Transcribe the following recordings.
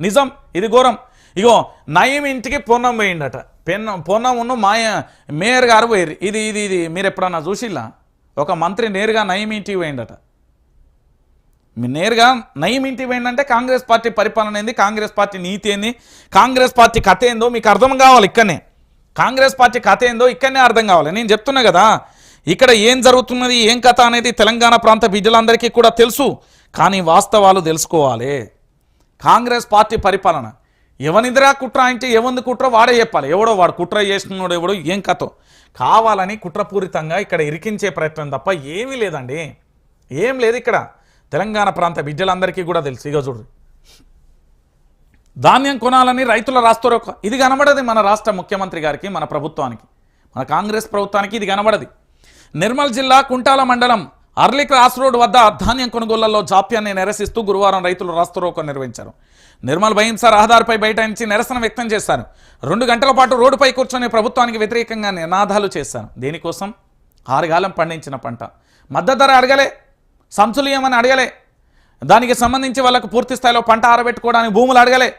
నిజం ఇది ఘోరం. ఇగో నయం ఇంటికి పూర్ణం పోయిండట పెన్న పూర్ణం ఉన్న మాయ మేయర్ గారు పోయారు ఇది ఇది ఇది మీరు ఎప్పుడన్నా చూసిల్లా? ఒక మంత్రి నేరుగా నయం ఇంటికి పోయిండట. నేరుగా నయం ఇంటికి పోయిందంటే కాంగ్రెస్ పార్టీ పరిపాలన ఏంది? కాంగ్రెస్ పార్టీ నీతి ఏంది? కాంగ్రెస్ పార్టీ కథ ఏందో మీకు అర్థం కావాలి ఇక్కడనే. కాంగ్రెస్ పార్టీ కథ ఏందో ఇక్కడనే అర్థం కావాలి. నేను చెప్తున్నా కదా ఇక్కడ ఏం జరుగుతున్నది ఏం కథ అనేది తెలంగాణ ప్రాంత బిడ్డలందరికీ కూడా తెలుసు. కానీ వాస్తవాలు తెలుసుకోవాలి. కాంగ్రెస్ పార్టీ పరిపాలన. ఎవనిదిరా కుట్ర అంటే ఎవంది కుట్ర వాడే చెప్పాలి. ఎవడో వాడు కుట్ర చేస్తున్నాడు ఎవడో ఏం కథో. కావాలని కుట్రపూరితంగా ఇక్కడ ఇరికించే ప్రయత్నం తప్ప ఏమీ లేదండి. ఏం లేదు ఇక్కడ. తెలంగాణ ప్రాంత బిడ్డలందరికీ కూడా తెలుసు. ఇక చూడు. ధాన్యం కొనాలని రైతుల రాస్తోరొక. ఇది కనబడది మన రాష్ట్ర ముఖ్యమంత్రి గారికి మన ప్రభుత్వానికి. మన కాంగ్రెస్ ప్రభుత్వానికి ఇది కనబడది. నిర్మల్ జిల్లా కుంటాల మండలం అర్లీ క్రాస్ రోడ్ వద్ద ధాన్యం కొనుగోళ్ళలో జాప్యాన్ని నిరసిస్తూ గురువారం రైతులు రాస్తోరోకో నిర్వహించారు. నిర్మల్ భయంస రహదారిపై బైఠాయించి నిరసన వ్యక్తం చేశారు. రెండు గంటల పాటు రోడ్డుపై కూర్చొని ప్రభుత్వానికి వ్యతిరేకంగా నినాదాలు చేశారు. దేనికోసం ఆరుగాలం పండించిన పంట. మద్దతు ధర అడగలే. సంచులీయమని అడగలే. దానికి సంబంధించి వాళ్ళకు పూర్తి స్థాయిలో పంట ఆరబెట్టుకోవడానికి భూములు అడగలే.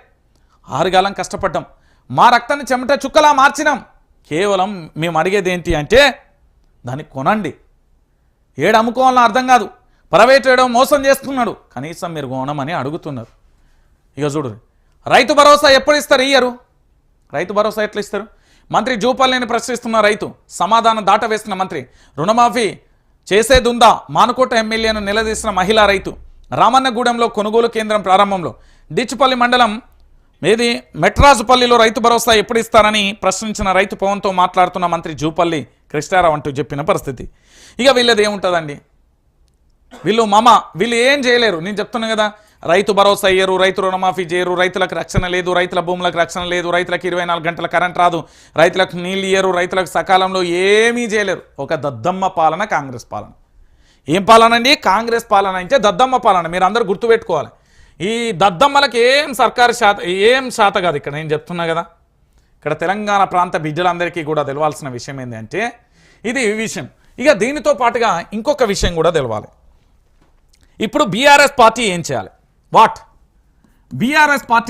ఆరుగాలం కష్టపడ్డాం. మా రక్తాన్ని చెమట చుక్కలా మార్చినాం. కేవలం మేము అడిగేది ఏంటి అంటే దాన్ని కొనండి. ఏడు అమ్ముకోవాలని అర్థం కాదు. ప్రైవేట్ ఏడో మోసం చేస్తున్నాడు. కనీసం మీరు కొనమని అడుగుతున్నారు. ఇక చూడు రైతు భరోసా ఎప్పుడు ఇస్తారు ఇయ్యరు రైతు భరోసా ఎట్లా ఇస్తారు? మంత్రి జూపల్లిని ప్రశ్నిస్తున్న రైతు సమాధానం దాటవేసిన మంత్రి రుణమాఫీ చేసేదుందా? మానుకోట ఎమ్మెల్యేను నిలదీసిన మహిళా రైతు రామన్నగూడెంలో కొనుగోలు కేంద్రం ప్రారంభంలో డిచ్చుపల్లి మండలం మీది మెట్రాజుపల్లిలో రైతు భరోసా ఎప్పుడు ఇస్తారని ప్రశ్నించిన రైతు పవన్తో మాట్లాడుతున్న మంత్రి జూపల్లి కృష్ణారావు అంటూ చెప్పిన పరిస్థితి. ఇక వీళ్ళది ఏముంటుందండి? వీళ్ళు మమ వీళ్ళు ఏం చేయలేరు. నేను చెప్తున్నాను కదా రైతు భరోసా అయ్యారు రైతు రుణమాఫీ చేయరు రైతులకు రక్షణ లేదు రైతుల భూములకు రక్షణ లేదు రైతులకు ఇరవై నాలుగు గంటల కరెంట్ రాదు రైతులకు నీళ్ళు ఇయ్యరు రైతులకు సకాలంలో ఏమీ చేయలేరు. ఒక దద్దమ్మ పాలన కాంగ్రెస్ పాలన. ఏం పాలన అండి? కాంగ్రెస్ పాలన అంటే దద్దమ్మ పాలన. మీరు అందరూ గుర్తుపెట్టుకోవాలి. ఈ దద్దమ్మలకు ఏం సర్కారు శాత ఏం శాత కాదు ఇక్కడ. నేను చెప్తున్నా కదా ఇక్కడ తెలంగాణ ప్రాంత బిడ్డలందరికీ కూడా తెలవాల్సిన విషయం ఏంటంటే ఇది విషయం. ఇక దీనితో పాటుగా ఇంకొక విషయం కూడా తెలవాలి. ఇప్పుడు బీఆర్ఎస్ పార్టీ ఏం చేయాలి? వాట్? BRS party